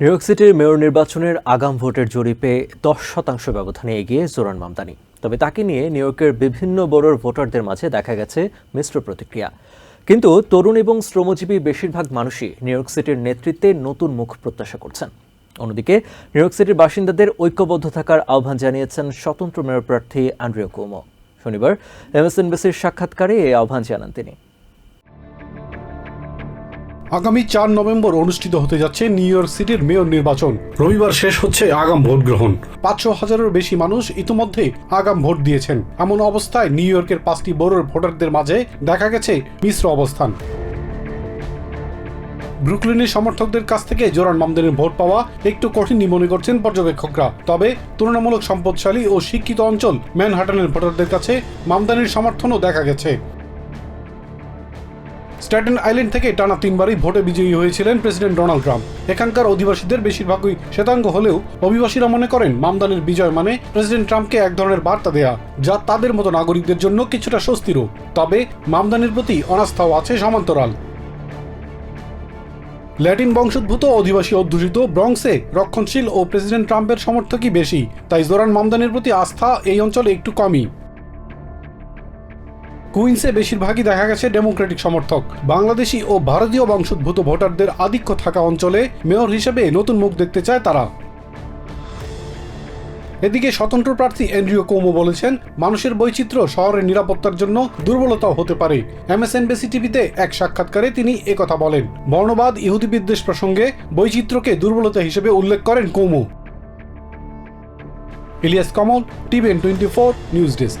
New York সিটির mayor নির্বাচনের আগাম ভোটের জরিপে দশ শতাংশ ব্যবধানে এগিয়ে জোরান মামদানি। তবে তাকে নিয়ে নিউ ইয়র্কের বিভিন্ন বড়োর ভোটারদের মাঝে দেখা গেছে মিশ্র প্রতিক্রিয়া। কিন্তু তরুণ এবং শ্রমজীবী বেশিরভাগ মানুষই নিউ ইয়র্ক সিটির নেতৃত্বে নতুন মুখ প্রত্যাশা করছেন। অন্যদিকে, নিউ ইয়র্ক সিটির বাসিন্দাদের ঐক্যবদ্ধ থাকার আহ্বান জানিয়েছেন স্বতন্ত্র মেয়র প্রার্থী অ্যান্ড্রিও কোমো। শনিবার এমএসএনবিসির সাক্ষাৎকারে এই আহ্বান জানান তিনি। আগামী চার নভেম্বর অনুষ্ঠিত হতে যাচ্ছে নিউ ইয়র্ক সিটির মেয়র নির্বাচন। রবিবার শেষ হচ্ছে আগাম ভোট গ্রহণ। পাঁচশো হাজারের বেশি মানুষ ইতিমধ্যে আগাম ভোট দিয়েছেন। এমন অবস্থায় নিউ ইয়র্কের পাঁচটি বড়োর ভোটারদের মাঝে দেখা গেছে মিশ্র অবস্থান। ব্রুকলিনের সমর্থকদের কাছ থেকে জোরান মামদানির ভোট পাওয়া একটু কঠিনই মনে করছেন পর্যবেক্ষকরা। তবে তুলনামূলক সম্পদশালী ও শিক্ষিত অঞ্চল ম্যানহাটানের ভোটারদের কাছে মামদানির সমর্থনও দেখা গেছে। স্ট্যাটেন আইল্যান্ড থেকে টানা তিনবারই ভোটে বিজয়ী হয়েছিলেন প্রেসিডেন্ট ডোনাল্ড ট্রাম্প। এখানকার অধিবাসীদের বেশিরভাগই শ্বেতাঙ্গ হলেও অভিবাসীরা মনে করেন মামদানির বিজয় মানে প্রেসিডেন্ট ট্রাম্পকে এক ধরনের বার্তা দেয়া, যা তাদের মতো নাগরিকদের জন্য কিছুটা স্বস্তিরও। তবে মামদানির প্রতি অনাস্থাও আছে সমান্তরাল। ল্যাটিন বংশোদ্ভূত অধিবাসী অধ্যুষিত ব্রংসে রক্ষণশীল ও প্রেসিডেন্ট ট্রাম্পের সমর্থকই বেশি, তাই জোরান মামদানির প্রতি আস্থা এই অঞ্চলে একটু কমই। কুইন্সে বেশিরভাগই দেখা গেছে ডেমোক্রেটিক সমর্থক। বাংলাদেশি ও ভারতীয় বংশোদ্ভূত ভোটারদের আধিক্য থাকা অঞ্চলে মেয়র হিসেবে নতুন মুখ দেখতে চায় তারা। এদিকে স্বতন্ত্র প্রার্থী এন্ড্রিও কোমো বলেছেন, মানুষের বৈচিত্র্য শহরের নিরাপত্তার জন্য দুর্বলতাও হতে পারে। এমএসএনবিসি টিভিতে এক সাক্ষাৎকারে তিনি একথা বলেন, বর্ণবাদ, ইহুদি বিদ্বেষ প্রসঙ্গে বৈচিত্র্যকে দুর্বলতা হিসেবে উল্লেখ করেন Cuomo. Elias Kamal, TVN twenty four, news desk.